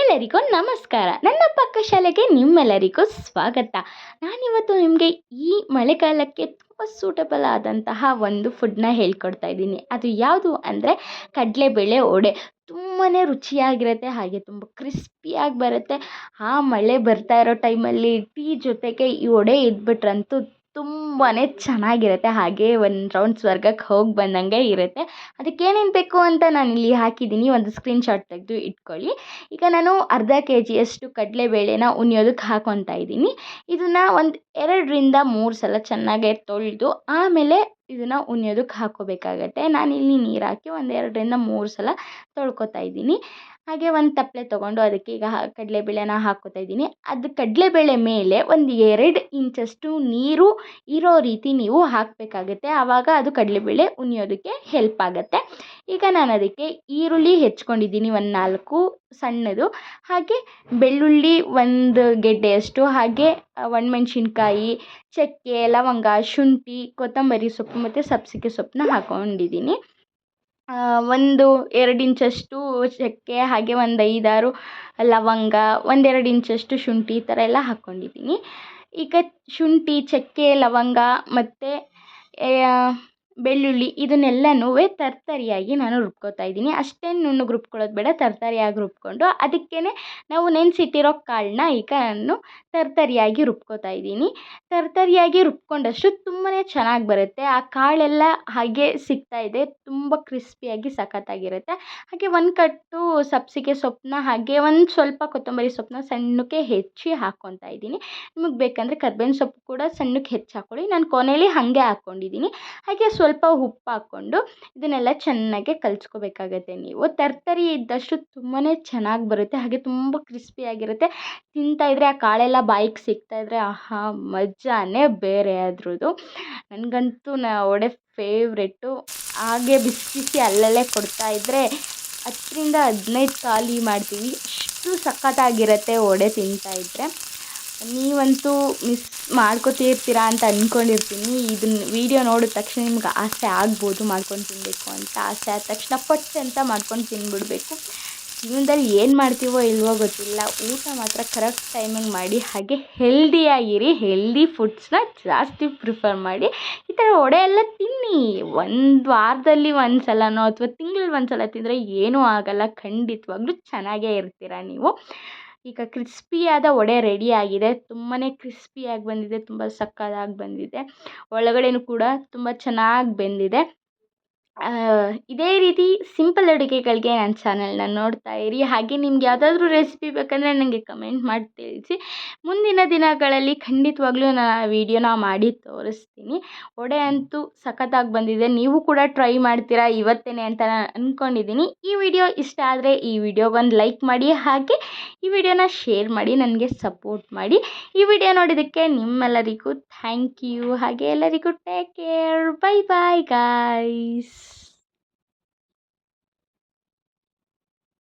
ಎಲ್ಲರಿಗೂ ನಮಸ್ಕಾರ. ನನ್ನ ಪಕ್ಕ ಶಾಲೆಗೆ ನಿಮ್ಮೆಲ್ಲರಿಗೂ ಸ್ವಾಗತ. ನಾನಿವತ್ತು ನಿಮಗೆ ಈ ಮಳೆಗಾಲಕ್ಕೆ ತುಂಬ ಸೂಟಬಲ್ ಆದಂತಹ ಒಂದು ಫುಡ್ನ ಹೇಳ್ಕೊಡ್ತಾ ಇದ್ದೀನಿ. ಅದು ಯಾವುದು ಅಂದರೆ ಕಡಲೆಬೇಳೆ ವಡೆ. ತುಂಬಾ ರುಚಿಯಾಗಿರುತ್ತೆ, ಹಾಗೆ ತುಂಬ ಕ್ರಿಸ್ಪಿಯಾಗಿ ಬರುತ್ತೆ. ಆ ಮಳೆ ಬರ್ತಾ ಇರೋ ಟೈಮಲ್ಲಿ ಟೀ ಜೊತೆಗೆ ಈ ವಡೆ ಇದ್ಬಿಟ್ರಂತೂ ತುಂಬಾ ಚೆನ್ನಾಗಿರುತ್ತೆ. ಹಾಗೆ ಒಂದು ರೌಂಡ್ ಸ್ವರ್ಗಕ್ಕೆ ಹೋಗಿ ಬಂದಂಗೆ ಇರುತ್ತೆ. ಅದಕ್ಕೆ ಏನೇನು ಬೇಕು ಅಂತ ನಾನು ಇಲ್ಲಿ ಹಾಕಿದ್ದೀನಿ. ಒಂದು ಸ್ಕ್ರೀನ್ಶಾಟ್ ತೆಗೆದು ಇಟ್ಕೊಳ್ಳಿ. ಈಗ ನಾನು ಅರ್ಧ ಕೆ ಜಿಯಷ್ಟು ಕಡಲೆಬೇಳೆನ ಉಣಿಯೋದಕ್ಕೆ ಹಾಕೊತಾ ಇದ್ದೀನಿ. ಇದನ್ನು ಒಂದು ಎರಡರಿಂದ ಮೂರು ಸಲ ಚೆನ್ನಾಗೆ ತೊಳೆದು ಆಮೇಲೆ ಇದನ್ನು ಉಣಿಯೋದಕ್ಕೆ ನಾನು ನಾನಿಲ್ಲಿ ನೀರು ಹಾಕಿ ಒಂದು ಎರಡರಿಂದ ಮೂರು ಸಲ ತೊಳ್ಕೊತಾ ಇದ್ದೀನಿ. ಹಾಗೆ ಒಂದು ತಪ್ಪಲೆ ತೊಗೊಂಡು ಅದಕ್ಕೆ ಈಗ ಕಡಲೆಬೇಳೆನ ಹಾಕ್ಕೋತಾ ಇದ್ದೀನಿ. ಅದು ಕಡಲೆಬೇಳೆ ಮೇಲೆ ಒಂದು ಎರಡು ಇಂಚಷ್ಟು ನೀರು ಇರೋ ರೀತಿ ನೀವು ಹಾಕಬೇಕಾಗತ್ತೆ. ಆವಾಗ ಅದು ಕಡಲೆಬೇಳೆ ಉಣಿಯೋದಕ್ಕೆ ಹೆಲ್ಪ್ ಆಗುತ್ತೆ. ಈಗ ನಾನು ಅದಕ್ಕೆ ಈರುಳ್ಳಿ ಹೆಚ್ಕೊಂಡಿದ್ದೀನಿ ಒಂದು ನಾಲ್ಕು ಸಣ್ಣದು. ಹಾಗೆ ಬೆಳ್ಳುಳ್ಳಿ ಒಂದು ಗೆಡ್ಡೆಯಷ್ಟು, ಹಾಗೆ ಒಣಮೆಣ್ಸಿನ್ಕಾಯಿ, ಚಕ್ಕೆ, ಲವಂಗ, ಶುಂಠಿ, ಕೊತ್ತಂಬರಿ ಸೊಪ್ಪು ಮತ್ತು ಸಬ್ಸಿಗೆ ಸೊಪ್ಪನ್ನ ಹಾಕ್ಕೊಂಡಿದ್ದೀನಿ ಒಂದು ಎರಡು ಇಂಚಷ್ಟು ಚಕ್ಕೆ, ಹಾಗೆ ಒಂದು ಐದಾರು ಲವಂಗ ಒಂದೆರಡು ಇಂಚಷ್ಟು ಶುಂಠಿ ಈ ಥರ ಎಲ್ಲ ಹಾಕ್ಕೊಂಡಿದ್ದೀನಿ ಈಗ ಶುಂಠಿ, ಚಕ್ಕೆ, ಲವಂಗ ಮತ್ತು ಬೆಳ್ಳುಳ್ಳಿ ಇದನ್ನೆಲ್ಲನೂ ತರ್ತರಿಯಾಗಿ ನಾನು ರುಬ್ಕೋತಾ ಇದ್ದೀನಿ. ಅಷ್ಟೇನು ನುಣ್ಣಗೆ ರುಬ್ಕೊಳ್ಳೋದು ಬೇಡ, ತರ್ತರಿಯಾಗಿ ರುಬ್ಕೊಂಡು ಅದಕ್ಕೇ ನಾವು ನೆನೆಸಿಟ್ಟಿರೋ ಕಾಳನ್ನ ಈಗ ನಾನು ತರ್ತರಿಯಾಗಿ ರುಬ್ಕೋತಾ ಇದ್ದೀನಿ. ತರ್ತರಿಯಾಗಿ ರುಬ್ಕೊಂಡಷ್ಟು ತುಂಬಾ ಚೆನ್ನಾಗಿ ಬರುತ್ತೆ. ಆ ಕಾಳೆಲ್ಲ ಹಾಗೆ ಸಿಗ್ತಾ ಇದೆ, ತುಂಬ ಕ್ರಿಸ್ಪಿಯಾಗಿ ಸಖತ್ತಾಗಿರುತ್ತೆ. ಹಾಗೆ ಒಂದು ಕಟ್ಟು ಸಬ್ಸಿಗೆ ಸೊಪ್ಪನ್ನ ಹಾಗೆ ಒಂದು ಸ್ವಲ್ಪ ಕೊತ್ತಂಬರಿ ಸೊಪ್ಪನ್ನ ಸಣ್ಣಕ್ಕೆ ಹೆಚ್ಚಿ ಹಾಕ್ಕೊತಾ ಇದ್ದೀನಿ. ನಿಮಗೆ ಬೇಕಂದರೆ ಕರ್ಬೇವಿನ ಸೊಪ್ಪು ಕೂಡ ಸಣ್ಣಕ್ಕೆ ಹೆಚ್ಚಿ ಹಾಕ್ಕೊಳ್ಳಿ ನಾನು ಕೊನೆಯಲ್ಲಿ ಹಾಗೆ ಹಾಕ್ಕೊಂಡಿದ್ದೀನಿ ಹಾಗೆ ಸ್ವಲ್ಪ ಉಪ್ಪು ಹಾಕ್ಕೊಂಡು ಇದನ್ನೆಲ್ಲ ಚೆನ್ನಾಗಿ ಕಲಸ್ಕೋಬೇಕಾಗತ್ತೆ ನೀವು. ತರ್ತರಿ ಇದ್ದಷ್ಟು ತುಂಬಾ ಚೆನ್ನಾಗಿ ಬರುತ್ತೆ, ಹಾಗೆ ತುಂಬ ಕ್ರಿಸ್ಪಿಯಾಗಿರುತ್ತೆ ತಿಂತಾಯಿದ್ರೆ ಆ ಕಾಳೆಲ್ಲ ಬಾಯಿಗೆ ಸಿಗ್ತಾಯಿದ್ರೆ ಆಹಾ, ಮಜಾನೇ ಬೇರೆ ಅದ್ರದ್ದು. ನನಗಂತೂ ನ ವಡೆ ಫೇವ್ರೆಟ್ಟು ಹಾಗೆ ಬಿಸಿ ಬಿಸಿ ಅಲ್ಲಲ್ಲೇ ಕೊಡ್ತಾಯಿದ್ರೆ ಹತ್ತರಿಂದ ಹದಿನೈದು ಖಾಲಿ ಮಾಡ್ತೀವಿ. ಅಷ್ಟು ಸಖತ್ತಾಗಿರುತ್ತೆ ವಡೆ ತಿಂತಾಯಿದ್ರೆ ನೀವಂತೂ ಮಿಸ್ ಮಾಡ್ಕೊತಿರ್ತೀರ ಅಂತ ಅಂದ್ಕೊಂಡಿರ್ತೀನಿ ಇದನ್ನ ವೀಡಿಯೋ ನೋಡಿದ ತಕ್ಷಣ ನಿಮ್ಗೆ ಆಸೆ ಆಗ್ಬೋದು ಮಾಡ್ಕೊಂಡು ತಿನ್ನಬೇಕು ಅಂತ ಆಸೆ ಆದ ತಕ್ಷಣ ಪಟ್ಟೆ ಅಂತ ಮಾಡ್ಕೊಂಡು ತಿಂದ್ಬಿಡಬೇಕು ಜೀವನದಲ್ಲಿ ಏನು ಮಾಡ್ತೀವೋ ಇಲ್ವೋ ಗೊತ್ತಿಲ್ಲ. ಊಟ ಮಾತ್ರ ಕರೆಕ್ಟ್ ಟೈಮಿಂಗ್ ಮಾಡಿ, ಹಾಗೆ ಹೆಲ್ದಿಯಾಗಿರಿ ಹೆಲ್ದಿ ಫುಡ್ಸ್ನ ಜಾಸ್ತಿ ಪ್ರಿಫರ್ ಮಾಡಿ. ಈ ಥರ ಒಡೆ ಎಲ್ಲ ತಿನ್ನಿ. ಒಂದು ವಾರದಲ್ಲಿ ಒಂದು ಸಲನೋ ಅಥವಾ ತಿಂಗಳಲ್ಲಿ ಒಂದು ಸಲ ತಿಂದರೆ ಏನೂ ಆಗೋಲ್ಲ. ಖಂಡಿತವಾಗ್ಲೂ ಚೆನ್ನಾಗೇ ಇರ್ತೀರ ನೀವು. ಈಗ ಕ್ರಿಸ್ಪಿಯಾದ ವಡೆ ರೆಡಿ ಆಗಿದೆ. ತುಂಬಾ ಕ್ರಿಸ್ಪಿಯಾಗಿ ಬಂದಿದೆ. ತುಂಬ ಸಕ್ಕತ್ತಾಗಿ ಬಂದಿದೆ. ಒಳಗಡೆಯೂ ಕೂಡ ತುಂಬ ಚೆನ್ನಾಗಿ ಬೆಂದಿದೆ. ಇದೇ ರೀತಿ ಸಿಂಪಲ್ ಅಡುಗೆಗಳಿಗೆ ನನ್ನ ಚಾನಲ್ನ ನೋಡ್ತಾ ಇರಿ. ಹಾಗೆ ನಿಮ್ಗೆ ಯಾವುದಾದ್ರೂ ರೆಸಿಪಿ ಬೇಕಂದರೆ ನನಗೆ ಕಮೆಂಟ್ ಮಾಡಿ ತಿಳಿಸಿ. ಮುಂದಿನ ದಿನಗಳಲ್ಲಿ ಖಂಡಿತವಾಗ್ಲೂ ನಾನು ಆ ವಿಡಿಯೋನ ಮಾಡಿ ತೋರಿಸ್ತೀನಿ. ಒಡೆ ಅಂತೂ ಸಖತ್ತಾಗಿ ಬಂದಿದೆ. ನೀವು ಕೂಡ ಟ್ರೈ ಮಾಡ್ತೀರಾ ಇವತ್ತೇ ಅಂತ ನಾನು ಅಂದ್ಕೊಂಡಿದ್ದೀನಿ ಈ ವಿಡಿಯೋ ಇಷ್ಟ ಆದರೆ ಈ ವಿಡಿಯೋಗೊಂದು ಲೈಕ್ ಮಾಡಿ, ಹಾಗೆ ಈ ವಿಡಿಯೋನ ಶೇರ್ ಮಾಡಿ, ನನಗೆ ಸಪೋರ್ಟ್ ಮಾಡಿ. ಈ ವಿಡಿಯೋ ನೋಡಿದ್ದಕ್ಕೆ ನಿಮ್ಮೆಲ್ಲರಿಗೂ ಥ್ಯಾಂಕ್ ಯು ಹಾಗೆ ಎಲ್ಲರಿಗೂ take care bye bye guys